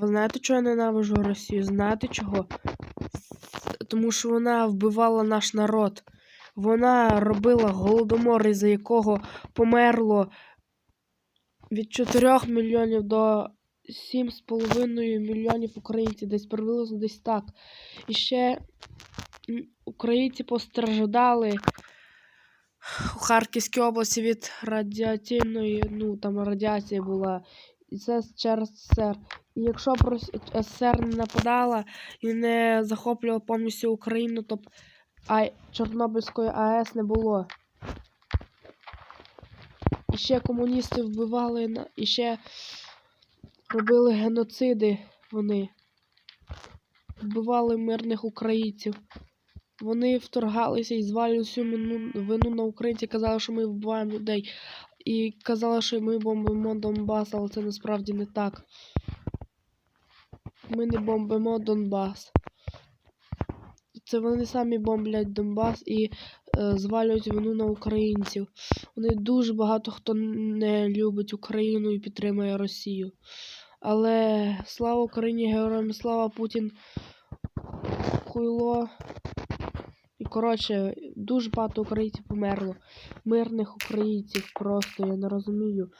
Ви знаєте, чого я ненавижу Росію? Знаєте чого? Тому що вона вбивала наш народ. Вона робила голодомор, із-за якого померло від 4 мільйонів до 7,5 мільйонів українців, десь приблизно десь так. І ще українці постраждали у Харківській області від радіаційної, ну там радіація була. І це через СССР. І якщо б СССР не нападала і не захоплювала повністю Україну, то б а... Чорнобильської АЕС не було. І ще комуністи вбивали і ще робили геноциди вони. Вбивали мирних українців. Вони вторгалися і звалювали всю вину на українців, казали, що ми вбиваємо людей. І казали, що ми бомбимо Донбас, але це насправді не так. Ми не бомбимо Донбас. Це вони самі бомблять Донбас і е, звалюють вину на українців. Вони дуже багато хто не любить Україну і підтримує Росію. Але слава Україні, героям слава Путін. Хуйло. І коротше, дуже багато українців померло. Мирних українців просто я не розумію.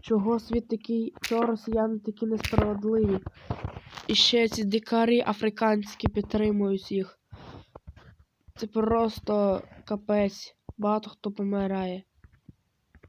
Чого світ такий, чого росіяни такі несправедливі. І ще ці дикарі африканські підтримують їх. Це просто капець. Багато хто помирає.